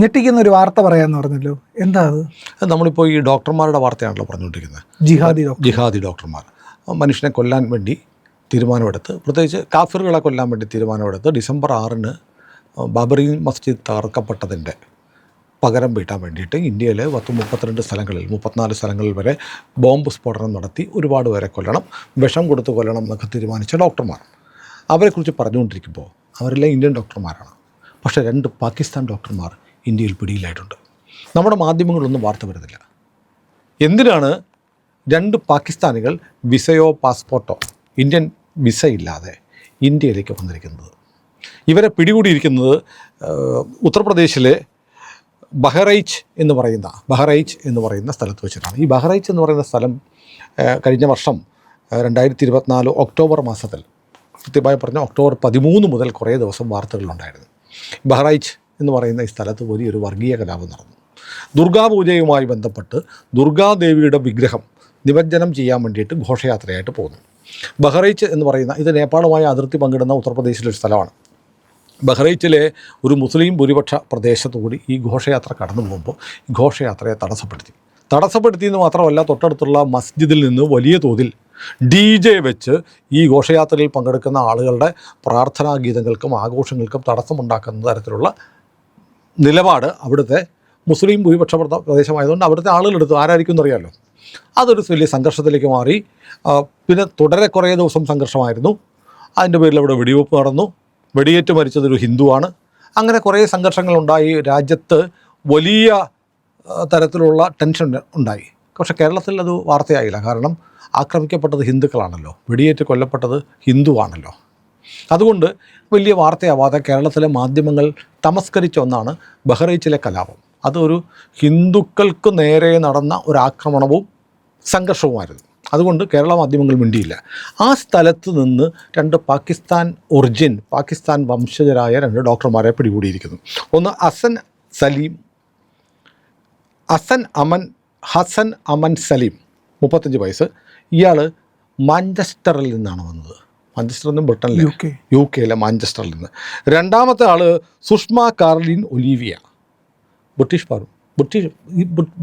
ഞെട്ടിക്കുന്ന ഒരു വാർത്ത പറയാന്ന് പറഞ്ഞല്ലോ. എന്താ അത്? നമ്മളിപ്പോൾ ഈ ഡോക്ടർമാരുടെ വാർത്തയാണല്ലോ പറഞ്ഞുകൊണ്ടിരിക്കുന്നത്. ജിഹാദി ജിഹാദി ഡോക്ടർമാർ. മനുഷ്യനെ കൊല്ലാൻ വേണ്ടി തീരുമാനമെടുത്ത് പ്രത്യേകിച്ച് കാഫിറുകളെ കൊല്ലാൻ വേണ്ടി തീരുമാനമെടുത്ത് ഡിസംബർ ആറിന് ബാബറി മസ്ജിദ് തകർക്കപ്പെട്ടതിന്റെ പകരം വീട്ടാൻ വേണ്ടിയിട്ട് ഇന്ത്യയിലെ പത്ത് മുപ്പത്തിരണ്ട് സ്ഥലങ്ങളിൽ മുപ്പത്തിനാല് സ്ഥലങ്ങളിൽ വരെ ബോംബ് സ്ഫോടനം നടത്തി ഒരുപാട് പേരെ കൊല്ലണം വിഷം കൊടുത്ത് കൊല്ലണം എന്നൊക്കെ തീരുമാനിച്ച ഡോക്ടർമാർ. അവരെക്കുറിച്ച് പറഞ്ഞുകൊണ്ടിരിക്കുമ്പോൾ അവരെല്ലാം ഇന്ത്യൻ ഡോക്ടർമാരാണ്. പക്ഷേ രണ്ട് പാകിസ്ഥാൻ ഡോക്ടർമാർ ഇന്ത്യയിൽ പിടിയിലായിട്ടുണ്ട്. നമ്മുടെ മാധ്യമങ്ങളൊന്നും വാർത്ത വരുന്നില്ല. എന്തിനാണ് രണ്ട് പാകിസ്ഥാനികൾ വിസയോ പാസ്പോർട്ടോ ഇന്ത്യൻ വിസ ഇല്ലാതെ ഇന്ത്യയിലേക്ക് വന്നിരിക്കുന്നത്? ഇവരെ പിടികൂടിയിരിക്കുന്നത് ഉത്തർപ്രദേശിലെ ബഹ്റൈച്ച് എന്ന് പറയുന്ന ബഹ്റൈച്ച് എന്ന് പറയുന്ന സ്ഥലത്ത് വെച്ചിട്ടാണ്. ഈ ബഹ്റൈച്ച് എന്ന് പറയുന്ന സ്ഥലം കഴിഞ്ഞ വർഷം രണ്ടായിരത്തി ഇരുപത്തിനാല് ഒക്ടോബർ മാസത്തിൽ കൃത്യമായി പറഞ്ഞ ഒക്ടോബർ പതിമൂന്ന് മുതൽ കുറേ ദിവസം വാർത്തകളിലുണ്ടായിരുന്നു ബഹ്റൈച്ച് എന്ന് പറയുന്ന ഈ സ്ഥലത്ത് വലിയൊരു വർഗീയ കലാപം നടന്നു. ദുർഗാപൂജയുമായി ബന്ധപ്പെട്ട് ദുർഗാദേവിയുടെ വിഗ്രഹം നിമജ്ജനം ചെയ്യാൻ വേണ്ടിയിട്ട് ഘോഷയാത്രയായിട്ട് പോകുന്നു. ബഹ്റൈച്ച് എന്ന് പറയുന്ന ഇത് നേപ്പാളുമായി അതിർത്തി പങ്കിടുന്ന ഉത്തർപ്രദേശിലൊരു സ്ഥലമാണ്. ബഹ്റൈച്ചിലെ ഒരു മുസ്ലിം ഭൂരിപക്ഷ പ്രദേശത്തുകൂടി ഈ ഘോഷയാത്ര കടന്നു പോകുമ്പോൾ ഘോഷയാത്രയെ തടസ്സപ്പെടുത്തി. തടസ്സപ്പെടുത്തി എന്ന് മാത്രമല്ല തൊട്ടടുത്തുള്ള മസ്ജിദിൽ നിന്ന് വലിയ തോതിൽ ഡി ജെ വെച്ച് ഈ ഘോഷയാത്രയിൽ പങ്കെടുക്കുന്ന ആളുകളുടെ പ്രാർത്ഥനാ ഗീതങ്ങൾക്കും ആഘോഷങ്ങൾക്കും തടസ്സമുണ്ടാക്കുന്ന തരത്തിലുള്ള നിലപാട് അവിടുത്തെ മുസ്ലിം ഭൂരിപക്ഷ പ്രദ- പ്രദേശമായതുകൊണ്ട് അവിടുത്തെ ആളുകളെടുത്തു ആരായിരിക്കും എന്നറിയാമല്ലോ അതൊരു വലിയ സംഘർഷത്തിലേക്ക് മാറി. പിന്നെ തുടരെ കുറേ ദിവസം സംഘർഷമായിരുന്നു. അതിന്റെ പേരിൽ അവിടെ വെടിവെപ്പ് നടന്നു. വെടിയേറ്റ് മരിച്ചതൊരു ഹിന്ദുവാണ്. അങ്ങനെ കുറേ സംഘർഷങ്ങളുണ്ടായി. രാജ്യത്ത് വലിയ തരത്തിലുള്ള ടെൻഷൻ ഉണ്ടായി. പക്ഷേ കേരളത്തിൽ അത് വാർത്തയായില്ല. കാരണം ആക്രമിക്കപ്പെട്ടത് ഹിന്ദുക്കളാണല്ലോ. വെടിയേറ്റ് കൊല്ലപ്പെട്ടത് ഹിന്ദുവാണല്ലോ. അതുകൊണ്ട് വലിയ വാർത്തയാവാതെ കേരളത്തിലെ മാധ്യമങ്ങൾ തമസ്കരിച്ച ഒന്നാണ് ബഹ്റൈച്ചിലെ കലാപം. അതൊരു ഹിന്ദുക്കൾക്ക് നേരെ നടന്ന ഒരു ആക്രമണവും സംഘർഷവുമായിരുന്നു. അതുകൊണ്ട് കേരള മാധ്യമങ്ങൾ മിണ്ടിയില്ല. ആ സ്ഥലത്ത് നിന്ന് രണ്ട് പാകിസ്ഥാൻ ഒറിജിൻ പാകിസ്ഥാൻ വംശജരായ രണ്ട് ഡോക്ടർമാരെ പിടികൂടിയിരിക്കുന്നു. ഒന്ന് അസൻ സലീം അസൻ അമൻ ഹസൻ അമൻ സലീം മുപ്പത്തഞ്ച് വയസ്സ്. ഇയാൾ മാഞ്ചസ്റ്ററിൽ നിന്നാണ് വന്നത്. മാഞ്ചസ്റ്ററിൽ നിന്ന് ബ്രിട്ടനിൽ യു കെ. യു കെയിലെ മാഞ്ചസ്റ്ററിൽ നിന്ന്. രണ്ടാമത്തെ ആൾ സുഷ്മ കാർലിൻ ഒലീവിയ. ബ്രിട്ടീഷ് പാറും. ബ്രിട്ടീഷ്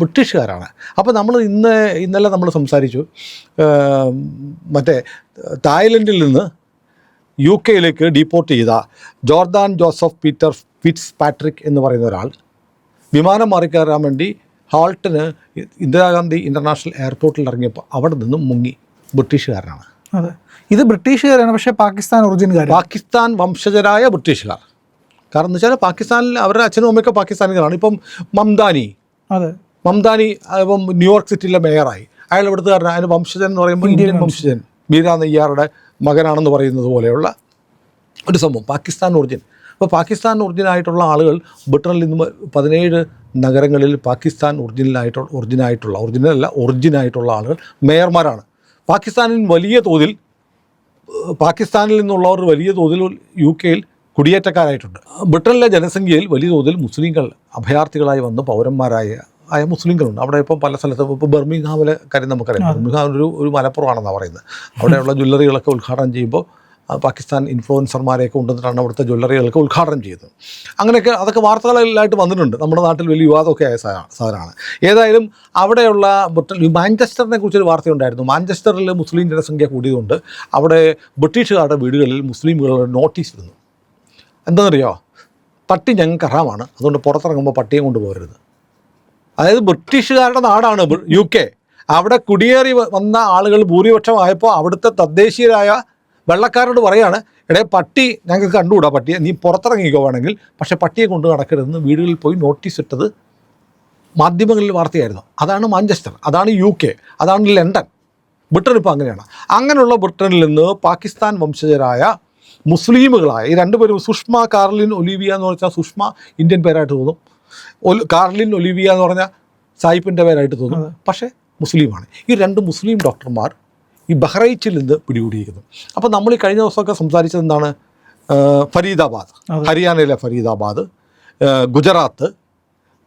ബ്രിട്ടീഷുകാരാണ്. അപ്പോൾ നമ്മൾ ഇന്ന് ഇന്നലെ നമ്മൾ സംസാരിച്ചു മറ്റേ തായ്ലൻഡിൽ നിന്ന് യു കെയിലേക്ക് ഡീപ്പോർട്ട് ചെയ്ത Jordan Joseph Peter Fitzpatrick എന്ന് പറയുന്ന ഒരാൾ വിമാനം മാറിക്കയറാൻ വേണ്ടി ഹാൾട്ടിന് ഇന്ദിരാഗാന്ധി ഇന്റർനാഷണൽ എയർപോർട്ടിൽ ഇറങ്ങിയപ്പോൾ അവിടെ നിന്നും മുങ്ങി ബ്രിട്ടീഷുകാരനാണ്. അതെ. ഇത് ബ്രിട്ടീഷുകാരാണ് പക്ഷേ പാകിസ്ഥാൻ ഒറിജിനുകാർ പാകിസ്ഥാൻ വംശജരായ ബ്രിട്ടീഷുകാർ. കാരണം എന്ന് വെച്ചാൽ പാകിസ്ഥാനിൽ അവരുടെ അച്ഛനും അമ്മയൊക്കെ പാകിസ്ഥാനുകാരാണ് ഇപ്പം മംദാനി. അതെ. മംദാനി ഇപ്പം ന്യൂയോർക്ക് സിറ്റിയിലെ മേയറായി. അയാൾ ഇവിടുത്തെ കാരണം അതിന് വംശജൻ എന്ന് പറയുമ്പോൾ ഇന്ത്യൻ വംശജൻ. മീരാ നെയ്യാറുടെ മകനാണെന്ന് പറയുന്നത് പോലെയുള്ള ഒരു സംഭവം. പാകിസ്ഥാൻ ഒറിജിൻ. അപ്പോൾ പാകിസ്ഥാൻ ഒറിജിനായിട്ടുള്ള ആളുകൾ ബ്രിട്ടനിൽ നിന്ന് പതിനേഴ് നഗരങ്ങളിൽ പാകിസ്ഥാൻ ഒറിജിനലായിട്ടുള്ള ഒറിജിനായിട്ടുള്ള ഒറിജിനലല്ല ഒറിജിനായിട്ടുള്ള ആളുകൾ മേയർമാരാണ്. പാകിസ്ഥാനിൽ വലിയ തോതിൽ പാകിസ്ഥാനിൽ നിന്നുള്ളവർ വലിയ തോതിൽ യു കെയിൽ കുടിയേറ്റക്കാരായിട്ടുണ്ട്. ബ്രിട്ടനിലെ ജനസംഖ്യയിൽ വലിയ തോതിൽ മുസ്ലിങ്ങൾ അഭയാർത്ഥികളായി വന്ന് പൗരന്മാരായ ആയ മുസ്ലിങ്ങളുണ്ട്. അവിടെ ഇപ്പം പല സ്ഥലത്തും ഇപ്പോൾ ബർമിംഗ്ഹാമിലെ കാര്യം നമുക്കറിയാം. ബർമിംഗ്ഹാം ഒരു ഒരു മലപ്പുറമാണെന്നാണ് പറയുന്നത്. അവിടെയുള്ള ജ്വല്ലറികളൊക്കെ ഉദ്ഘാടനം ചെയ്യുമ്പോൾ പാകിസ്ഥാൻ ഇൻഫ്ലുവൻസർമാരെയൊക്കെ കൊണ്ടുവന്നിട്ടാണ് അവിടുത്തെ ജ്വല്ലറികൾക്ക് ഉദ്ഘാടനം ചെയ്തത്. അങ്ങനെയൊക്കെ അതൊക്കെ വാർത്തകളിലായിട്ട് വന്നിട്ടുണ്ട്. നമ്മുടെ നാട്ടിൽ വലിയ വിവാദമൊക്കെ ആയ സാധനമാണ് ഏതായാലും അവിടെയുള്ള ബ്രിട്ടൻ മാഞ്ചസ്റ്ററിനെ കുറിച്ചൊരു വാർത്തയുണ്ടായിരുന്നു. മാഞ്ചസ്റ്ററിൽ മുസ്ലിം ജനസംഖ്യ കൂടിയതുകൊണ്ട് അവിടെ ബ്രിട്ടീഷുകാരുടെ വീടുകളിൽ മുസ്ലിമുകളുടെ നോട്ടീസ് ഇരുന്നു എന്താണെന്നറിയോ? പട്ടി ഞങ്ങൾക്ക് അറാമാണ് അതുകൊണ്ട് പുറത്തിറങ്ങുമ്പോൾ പട്ടിയെ കൊണ്ടുപോകരുത്. അതായത് ബ്രിട്ടീഷുകാരുടെ നാടാണ് യു കെ. അവിടെ കുടിയേറി വന്ന ആളുകൾ ഭൂരിപക്ഷമായപ്പോൾ അവിടുത്തെ തദ്ദേശീയരായ വെള്ളക്കാരോട് പറയാണ് എടേ പട്ടി ഞങ്ങൾക്ക് കണ്ടുകൂടാ പട്ടിയെ. നീ പുറത്തിറങ്ങിക്കോ വേണമെങ്കിൽ. പക്ഷെ പട്ടിയെ കൊണ്ട് നടക്കരുതെന്ന് വീടുകളിൽ പോയി നോട്ടീസ് ഇട്ടത് മാധ്യമങ്ങളിൽ വാർത്തയായിരുന്നു. അതാണ് മാഞ്ചസ്റ്റർ അതാണ് യു കെ അതാണ് ലണ്ടൻ. ബ്രിട്ടൻ ഇപ്പോൾ അങ്ങനെയാണ്. അങ്ങനെയുള്ള ബ്രിട്ടനിൽ നിന്ന് പാകിസ്ഥാൻ വംശജരായ മുസ്ലിമുകളായ ഈ രണ്ടുപേരും സുഷ്മ കാർലിൻ ഒലിവിയ എന്ന് പറഞ്ഞാൽ സുഷ്മ ഇന്ത്യൻ പേരായിട്ട് തോന്നും. കാർലിൻ ഒലിവിയ എന്ന് പറഞ്ഞാൽ സായിപ്പിന്റെ പേരായിട്ട് തോന്നും. പക്ഷേ മുസ്ലിമാണ്. ഈ രണ്ട് മുസ്ലിം ഡോക്ടർമാർ ഈ ബഹ്റൈച്ചിൽ നിന്ന് പിടികൂടിയിരിക്കുന്നു. അപ്പോൾ നമ്മൾ ഈ കഴിഞ്ഞ ദിവസമൊക്കെ സംസാരിച്ചത് എന്താണ്? ഫരീദാബാദ്. ഹരിയാനയിലെ ഫരീദാബാദ് ഗുജറാത്ത്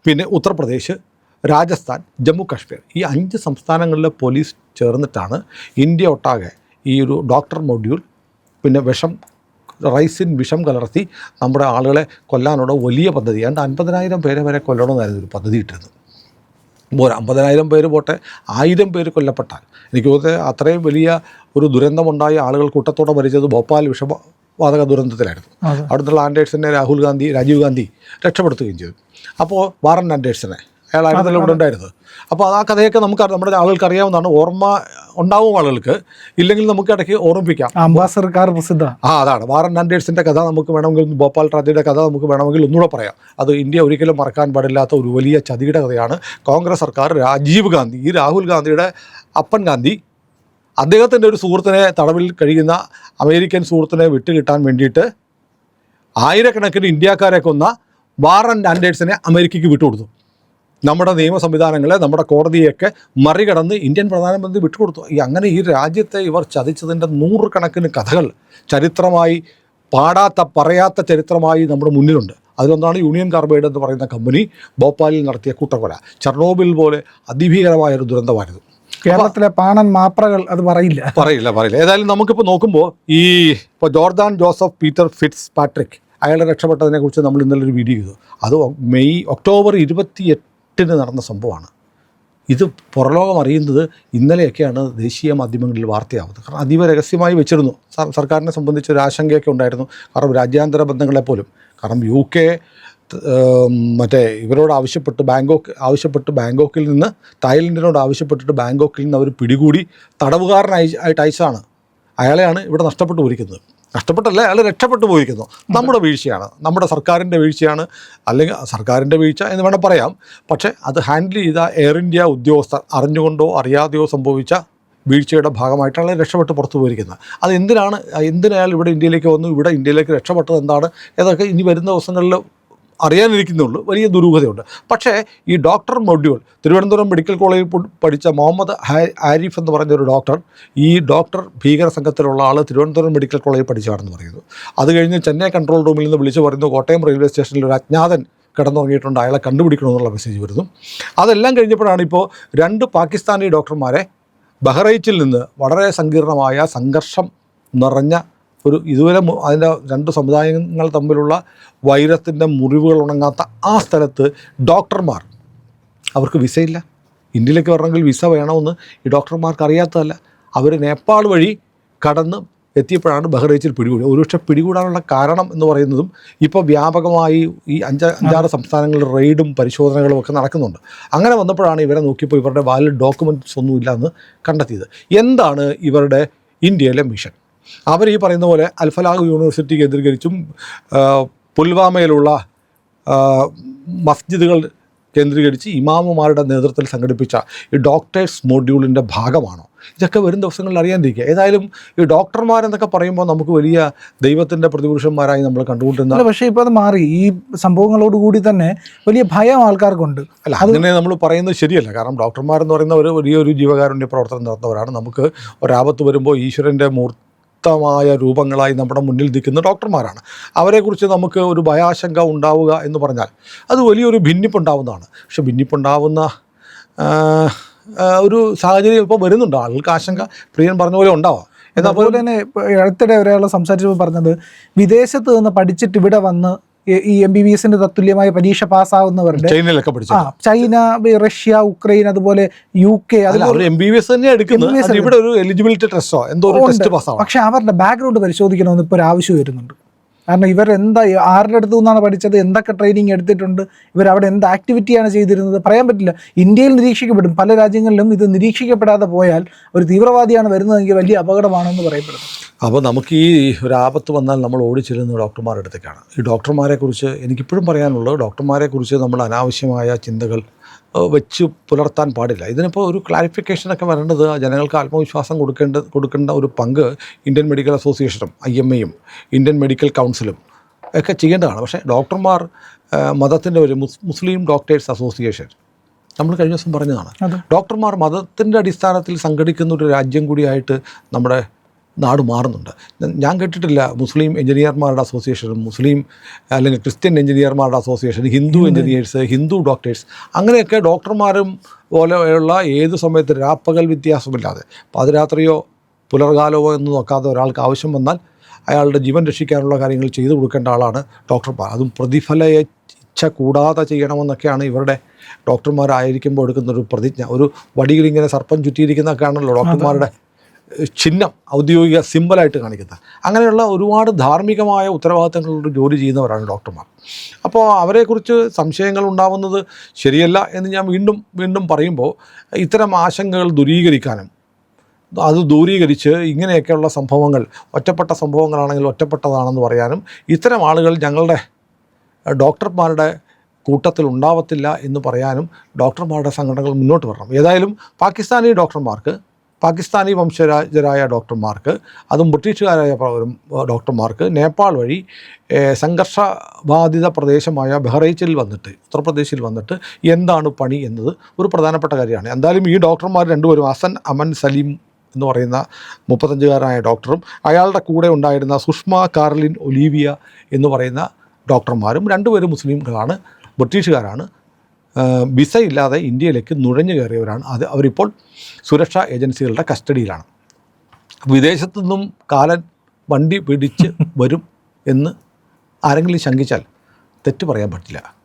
പിന്നെ ഉത്തർപ്രദേശ് രാജസ്ഥാൻ ജമ്മു കാശ്മീർ ഈ അഞ്ച് സംസ്ഥാനങ്ങളിലെ പോലീസ് ചേർന്നിട്ടാണ് ഇന്ത്യ ഒട്ടാകെ ഈ ഒരു ഡോക്ടർ മൊഡ്യൂൾ പിന്നെ വിഷം റൈസിൻ വിഷം കലർത്തി നമ്മുടെ ആളുകളെ കൊല്ലാനുള്ള വലിയ പദ്ധതി. ഏതാണ്ട് അൻപതിനായിരം പേരെ വരെ കൊല്ലണമെന്നായിരുന്നു ഒരു പദ്ധതി ഇട്ടിരുന്നത്. ഒരു അമ്പതിനായിരം പേര് പോട്ടെ ആയിരം പേര് കൊല്ലപ്പെട്ടാൽ. എനിക്ക് തോന്നുന്നത് അത്രയും വലിയ ഒരു ദുരന്തമുണ്ടായ ആളുകൾ കൂട്ടത്തോടെ മരിച്ചത് ഭോപ്പാൽ വിഷവാതക ദുരന്തത്തിലായിരുന്നു. അവിടുത്തെ ആൻഡേഴ്സിനെ രാഹുൽ ഗാന്ധി രാജീവ് ഗാന്ധി രക്ഷപ്പെടുത്തുകയും ചെയ്തു. അപ്പോൾ വാറൻ ആൻഡേഴ്സിനെ അയാളായിരുന്നല്ലോ ഇവിടെ ഉണ്ടായിരുന്നത്. അപ്പോൾ ആ കഥയൊക്കെ നമുക്ക് നമ്മുടെ ആളുകൾക്ക് അറിയാവുന്നതാണ്. ഓർമ്മ ഉണ്ടാവും ആളുകൾക്ക്. ഇല്ലെങ്കിൽ നമുക്ക് ഇടയ്ക്ക് ഓർമ്മിപ്പിക്കാം. അംബാസഡർ കാർ പ്രസിദ്ധ. ആ അതാണ്. വാറൻ ആൻഡേഴ്സിന്റെ കഥ നമുക്ക് വേണമെങ്കിൽ ഭോപ്പാൽ ട്രാജഡിയുടെ കഥ നമുക്ക് വേണമെങ്കിൽ ഒന്നുകൂടെ പറയാം. അത് ഇന്ത്യ ഒരിക്കലും മറക്കാൻ പാടില്ലാത്ത ഒരു വലിയ ചതിയുടെ കഥയാണ്. കോൺഗ്രസ് സർക്കാർ രാജീവ് ഗാന്ധി ഈ രാഹുൽ ഗാന്ധിയുടെ അപ്പൻ ഗാന്ധി അദ്ദേഹത്തിന്റെ ഒരു സുഹൃത്തിനെ തടവിൽ കഴിയുന്ന അമേരിക്കൻ സുഹൃത്തിനെ വിട്ടുകിട്ടാൻ വേണ്ടിയിട്ട് ആയിരക്കണക്കിന് ഇന്ത്യക്കാരെ കൊന്ന വാറൻ ആൻഡേഴ്സിനെ അമേരിക്കയ്ക്ക് വിട്ടുകൊടുത്തു. നമ്മുടെ നിയമ സംവിധാനങ്ങളെ നമ്മുടെ കോടതിയൊക്കെ മറികടന്ന് ഇന്ത്യൻ പ്രധാനമന്ത്രി വിട്ടുകൊടുത്തു. ഈ അങ്ങനെ ഈ രാജ്യത്തെ ഇവർ ചതിച്ചതിന്റെ നൂറുകണക്കിന് കഥകൾ ചരിത്രമായി പാടാത്ത പറയാത്ത ചരിത്രമായി നമ്മുടെ മുന്നിലുണ്ട്. അതിലൊന്നാണ് യൂണിയൻ കാർബൈഡ് എന്ന് പറയുന്ന കമ്പനി ഭോപ്പാലിൽ നടത്തിയ കൂട്ടക്കൊല. ചെർണോബിൽ പോലെ അതിഭീകരമായ ഒരു ദുരന്തമായിരുന്നു കേരളത്തിലെ പാണൻ മാപ്രകൾ അത് പറയില്ല. പറയില്ല പറയില്ല. ഏതായാലും നമുക്കിപ്പോൾ നോക്കുമ്പോൾ ഈ ഇപ്പോൾ Jordan Joseph Peter Fitzpatrick അയാളെ രക്ഷപ്പെട്ടതിനെക്കുറിച്ച് നമ്മൾ ഇന്നലെ ഒരു വീഡിയോ ചെയ്തു. അത് മെയ് ഒക്ടോബർ ഇരുപത്തി എട്ടിന് നടന്ന സംഭവമാണ്. ഇത് പുറലോകം അറിയുന്നത് ഇന്നലെയൊക്കെയാണ് ദേശീയ മാധ്യമങ്ങളിൽ വാർത്തയാവുന്നത്. കാരണം അതീവ രഹസ്യമായി വെച്ചിരുന്നു. സർക്കാരിനെ സംബന്ധിച്ച് ഒരു ആശങ്കയൊക്കെ ഉണ്ടായിരുന്നു. കാരണം രാജ്യാന്തര ബന്ധങ്ങളെപ്പോലും കാരണം യു കെ മറ്റേ ഇവരോട് ആവശ്യപ്പെട്ട് ബാങ്കോക്ക് ആവശ്യപ്പെട്ട് ബാങ്കോക്കിൽ നിന്ന് തായ്ലൻഡിനോട് ആവശ്യപ്പെട്ടിട്ട് ബാങ്കോക്കിൽ നിന്ന് അവർ പിടികൂടി തടവുകാരനായി ആയിട്ട് അയച്ചതാണ്. അയാളെയാണ് ഇവിടെ നഷ്ടപ്പെട്ടു പോയിരിക്കുന്നത്. നഷ്ടപ്പെട്ടല്ല അയാൾ രക്ഷപ്പെട്ടു പോയിരിക്കുന്നു. നമ്മുടെ വീഴ്ചയാണ്. നമ്മുടെ സർക്കാരിന്റെ വീഴ്ചയാണ്. അല്ലെങ്കിൽ സർക്കാരിന്റെ വീഴ്ച എന്ന് വേണം പറയാം. പക്ഷേ അത് ഹാൻഡിൽ ചെയ്ത എയർ ഇന്ത്യ ഉദ്യോഗസ്ഥർ അറിഞ്ഞുകൊണ്ടോ അറിയാതെയോ സംഭവിച്ച വീഴ്ചയുടെ ഭാഗമായിട്ടാണ് രക്ഷപ്പെട്ട് പുറത്തു പോയിരിക്കുന്നത്. അത് എന്തിനാണ് എന്തിനയാൾ ഇവിടെ ഇന്ത്യയിലേക്ക് വന്നു? ഇവിടെ ഇന്ത്യയിലേക്ക് രക്ഷപ്പെട്ടത് എന്താണ്? ഏതൊക്കെ ഇനി വരുന്ന ദിവസങ്ങളിൽ അറിയാനിരിക്കുന്നുള്ളൂ. വലിയ ദുരൂഹതയുണ്ട്. പക്ഷേ ഈ ഡോക്ടർ മൊഡ്യൂൾ തിരുവനന്തപുരം മെഡിക്കൽ കോളേജിൽ പഠിച്ച മുഹമ്മദ് ആരിഫ് എന്ന് പറഞ്ഞ ഒരു ഡോക്ടർ ഈ ഡോക്ടർ ഭീകര സംഘത്തിലുള്ള ആൾ തിരുവനന്തപുരം മെഡിക്കൽ കോളേജിൽ പഠിച്ചതാണെന്ന് പറയുന്നു. അത് കഴിഞ്ഞ് ചെന്നൈ കൺട്രോൾ റൂമിൽ നിന്ന് വിളിച്ച് പറയുന്നു കോട്ടയം റെയിൽവേ സ്റ്റേഷനിൽ ഒരു അജ്ഞാതൻ കിടന്നുറങ്ങിയിട്ടുണ്ട്. അയാളെ കണ്ടുപിടിക്കണമെന്നുള്ള മെസ്സേജ് വരുന്നു. അതെല്ലാം കഴിഞ്ഞപ്പോഴാണ് ഇപ്പോൾ രണ്ട് പാകിസ്ഥാനി ഡോക്ടർമാരെ ബഹ്റൈച്ചിൽ നിന്ന് വളരെ സങ്കീർണമായ സംഘർഷം നിറഞ്ഞ ഒരു ഇതുവരെ അതിന്റെ രണ്ട് സമുദായങ്ങൾ തമ്മിലുള്ള വൈരത്തിന്റെ മുറിവുകൾ ഉണങ്ങാത്ത ആ സ്ഥലത്ത് ഡോക്ടർമാർ അവർക്ക് വിസയില്ല ഇന്ത്യയിലേക്ക് വരണമെങ്കിൽ വിസ വേണമെന്ന് ഈ ഡോക്ടർമാർക്ക് അറിയാത്തതല്ല. അവർ നേപ്പാൾ വഴി കടന്ന് എത്തിയപ്പോഴാണ് ബഹ്റൈച്ചിൽ പിടികൂടി. ഒരുപക്ഷെ പിടികൂടാനുള്ള കാരണം എന്ന് പറയുന്നതും ഇപ്പോൾ വ്യാപകമായി ഈ അഞ്ച അഞ്ചാറ് സംസ്ഥാനങ്ങളിൽ റെയ്ഡും പരിശോധനകളും ഒക്കെ നടക്കുന്നുണ്ട്. അങ്ങനെ വന്നപ്പോഴാണ് ഇവരെ നോക്കിയപ്പോൾ ഇവരുടെ വാലിഡ് ഡോക്യുമെന്റ്സ് ഒന്നുമില്ല എന്ന് കണ്ടെത്തിയത്. എന്താണ് ഇവരുടെ ഇന്ത്യയിലെ മിഷൻ? അവർ ഈ പറയുന്ന പോലെ അൽഫലാഹ് യൂണിവേഴ്സിറ്റി കേന്ദ്രീകരിച്ചും പുൽവാമയിലുള്ള മസ്ജിദുകൾ കേന്ദ്രീകരിച്ച് ഇമാമുമാരുടെ നേതൃത്വത്തിൽ സംഘടിപ്പിച്ച ഈ ഡോക്ടേഴ്സ് മൊഡ്യൂളിന്റെ ഭാഗമാണോ? ഇതൊക്കെ വരും ദിവസങ്ങളിൽ അറിയാതിരിക്കുക ഏതായാലും ഈ ഡോക്ടർമാരെന്നൊക്കെ പറയുമ്പോൾ നമുക്ക് വലിയ ദൈവത്തിന്റെ പ്രതിപുരുഷന്മാരായി നമ്മൾ കണ്ടുകൊണ്ടിരുന്ന പക്ഷേ ഇപ്പോൾ അത് മാറി. ഈ സംഭവങ്ങളോട് കൂടി തന്നെ വലിയ ഭയം ആൾക്കാർക്കുണ്ട്. അല്ല അങ്ങനെ നമ്മൾ പറയുന്നത് ശരിയല്ല. കാരണം ഡോക്ടർമാരെന്ന് പറയുന്നവർ വലിയൊരു ജീവകാരുണ്യ പ്രവർത്തനം നടത്തുന്നവരാണ്. നമുക്ക് ഒരാപത്ത് വരുമ്പോൾ ഈശ്വരന്റെ മൂർത്തമായ രൂപങ്ങളായി നമ്മുടെ മുന്നിൽ നിൽക്കുന്ന ഡോക്ടർമാരാണ്. അവരെക്കുറിച്ച് നമുക്ക് ഒരു ഭയാശങ്ക ഉണ്ടാവുക എന്ന് പറഞ്ഞാൽ അത് വലിയൊരു ഭിന്നിപ്പുണ്ടാവുന്നതാണ്. പക്ഷെ ഭിന്നിപ്പുണ്ടാവുന്ന ഒരു സാഹചര്യം ഇപ്പോൾ വരുന്നുണ്ട്. ആളുകൾക്ക് ആശങ്ക പ്രിയൻ പറഞ്ഞ പോലെ ഉണ്ടാവാം. എന്നാൽ അതുപോലെ തന്നെ അടുത്തിടെ ഒരാൾ സംസാരിച്ചപ്പോൾ പറഞ്ഞത് വിദേശത്ത് നിന്ന് പഠിച്ചിട്ട് ഇവിടെ വന്ന് ഈ- എം ബി ബി എസിന്റെ തത്തുല്യമായ പരീക്ഷ പാസ്സാവുന്നവരുടെ ചൈനയിലൊക്കെ പഠിച്ചു ആ ചൈന റഷ്യ ഉക്രൈൻ അതുപോലെ U K M B B S തന്നെ എടുക്കുന്നത്. ഇവിടെ ഒരു എലിജിബിലിറ്റി ടെസ്റ്റോ എന്തോ ടെസ്റ്റ് പാസ്സാവണം. പക്ഷെ അവരുടെ ബാക്ക്ഗ്രൗണ്ട് പരിശോധിക്കണമെന്ന് ഇപ്പോൾ ഒരു ആവശ്യം വരുന്നുണ്ട്. കാരണം ഇവർ എന്താ ആരുടെ അടുത്തു നിന്നാണ് പഠിച്ചത് എന്തൊക്കെ ട്രെയിനിങ് എടുത്തിട്ടുണ്ട് ഇവർ അവിടെ എന്ത് ആക്ടിവിറ്റിയാണ് ചെയ്തിരുന്നത് പറയാൻ പറ്റില്ല. ഇന്ത്യയിൽ നിരീക്ഷിക്കപ്പെടും പല രാജ്യങ്ങളിലും ഇത് നിരീക്ഷിക്കപ്പെടാതെ പോയാൽ ഒരു തീവ്രവാദിയാണ് വരുന്നതെങ്കിൽ വലിയ അപകടമാണെന്ന് പറയപ്പെടുന്നു. അപ്പോൾ നമുക്ക് ഈ ഒരു ആപത്ത് വന്നാൽ നമ്മൾ ഓടിച്ചിരുന്ന ഡോക്ടർമാരുടെ അടുത്തേക്കാണ്. ഈ ഡോക്ടർമാരെക്കുറിച്ച് എനിക്കിപ്പോഴും പറയാനുള്ളത് ഡോക്ടർമാരെക്കുറിച്ച് നമ്മൾ അനാവശ്യമായ ചിന്തകൾ വെച്ച് പുലർത്താൻ പാടില്ല. ഇതിനിപ്പോൾ ഒരു ക്ലാരിഫിക്കേഷനൊക്കെ വരേണ്ടത് ജനങ്ങൾക്ക് ആത്മവിശ്വാസം കൊടുക്കേണ്ട കൊടുക്കേണ്ട ഒരു പങ്ക് ഇന്ത്യൻ മെഡിക്കൽ അസോസിയേഷനും ഐ എം എയും ഇന്ത്യൻ മെഡിക്കൽ കൗൺസിലും ഒക്കെ ചെയ്യേണ്ടതാണ്. പക്ഷേ ഡോക്ടർമാർ മതത്തിന്റെ ഒരു മുസ് മുസ്ലിം ഡോക്ടേഴ്സ് അസോസിയേഷൻ നമ്മൾ കഴിഞ്ഞ ദിവസം പറഞ്ഞതാണ്. ഡോക്ടർമാർ മതത്തിന്റെ അടിസ്ഥാനത്തിൽ സംഘടിക്കുന്ന ഒരു രാജ്യം കൂടിയായിട്ട് നമ്മുടെ നാട് മാറുന്നുണ്ട്. ഞാൻ- കേട്ടിട്ടില്ല മുസ്ലിം എഞ്ചിനീയർമാരുടെ അസോസിയേഷനും മുസ്ലിം അല്ലെങ്കിൽ Christian എഞ്ചിനീയർമാരുടെ association Hindu engineers Hindu doctors അങ്ങനെയൊക്കെ ഡോക്ടർമാരും പോലെയുള്ള ഏത് സമയത്ത് രാപ്പകൽ വ്യത്യാസമില്ലാതെ പാതിരാത്രിയോ പുലർകാലമോ എന്ന് നോക്കാതെ ഒരാൾക്ക് ആവശ്യം വന്നാൽ അയാളുടെ ജീവൻ രക്ഷിക്കാനുള്ള കാര്യങ്ങൾ ചെയ്തു കൊടുക്കേണ്ട ആളാണ് ഡോക്ടർമാർ. അതും പ്രതിഫല ഇച്ഛ കൂടാതെ ചെയ്യണമെന്നൊക്കെയാണ് ഇവരുടെ ഡോക്ടർമാരായിരിക്കുമ്പോൾ എടുക്കുന്ന ഒരു പ്രതിജ്ഞ. ഒരു വടിയിൽ ഇങ്ങനെ സർപ്പം ചുറ്റിയിരിക്കുന്നതൊക്കെയാണല്ലോ ഡോക്ടർമാരുടെ ചിഹ്നം ഔദ്യോഗിക സിമ്പലായിട്ട് കാണിക്കുന്നത്. അങ്ങനെയുള്ള ഒരുപാട് ധാർമ്മികമായ ഉത്തരവാദിത്തങ്ങളോട് ജോലി ചെയ്യുന്നവരാണ് ഡോക്ടർമാർ. അപ്പോൾ അവരെക്കുറിച്ച് സംശയങ്ങൾ ഉണ്ടാവുന്നത് ശരിയല്ല എന്ന് ഞാൻ വീണ്ടും വീണ്ടും പറയുമ്പോൾ ഇത്തരം ആശങ്കകൾ ദുരീകരിക്കാനും അത് ദൂരീകരിച്ച് ഇങ്ങനെയൊക്കെയുള്ള സംഭവങ്ങൾ ഒറ്റപ്പെട്ട സംഭവങ്ങളാണെങ്കിൽ ഒറ്റപ്പെട്ടതാണെന്ന് പറയാനും ഇത്തരം ആളുകൾ ഞങ്ങളുടെ ഡോക്ടർമാരുടെ കൂട്ടത്തിൽ ഉണ്ടാവത്തില്ല എന്ന് പറയാനും ഡോക്ടർമാരുടെ സംഘടനകൾ മുന്നോട്ട് വരണം. ഏതായാലും പാകിസ്ഥാനി ഡോക്ടർമാർക്ക് പാകിസ്ഥാനി വംശജരായ ഡോക്ടർമാർക്ക് അതും ബ്രിട്ടീഷുകാരായ ഡോക്ടർമാർക്ക് നേപ്പാൾ വഴി സംഘർഷബാധിത പ്രദേശമായ ബഹ്റൈച്ചിൽ വന്നിട്ട് ഉത്തർപ്രദേശിൽ വന്നിട്ട് എന്താണ് പണി എന്നത് ഒരു പ്രധാനപ്പെട്ട കാര്യമാണ്. എന്തായാലും ഈ ഡോക്ടർമാർ രണ്ടുപേരും അസൻ അമൻ സലീം എന്ന് പറയുന്ന മുപ്പത്തഞ്ചുകാരനായ ഡോക്ടറും അയാളുടെ കൂടെ ഉണ്ടായിരുന്ന സുഷ്മ കാർലിൻ ഒലീവിയ എന്ന് പറയുന്ന ഡോക്ടർമാരും രണ്ടുപേരും മുസ്ലിംകളാണ് ബ്രിട്ടീഷുകാരാണ്. വിസ ഇല്ലാതെ ഇന്ത്യയിലേക്ക് നുഴഞ്ഞു കയറിയവരാണ്. അത് അവരിപ്പോൾ സുരക്ഷാ ഏജൻസികളുടെ കസ്റ്റഡിയിലാണ്. വിദേശത്തു നിന്നും കാലൻ വണ്ടി പിടിച്ച് വരും എന്ന് ആരെങ്കിലും ശങ്കിച്ചാൽ തെറ്റ് പറയാൻ പറ്റില്ല.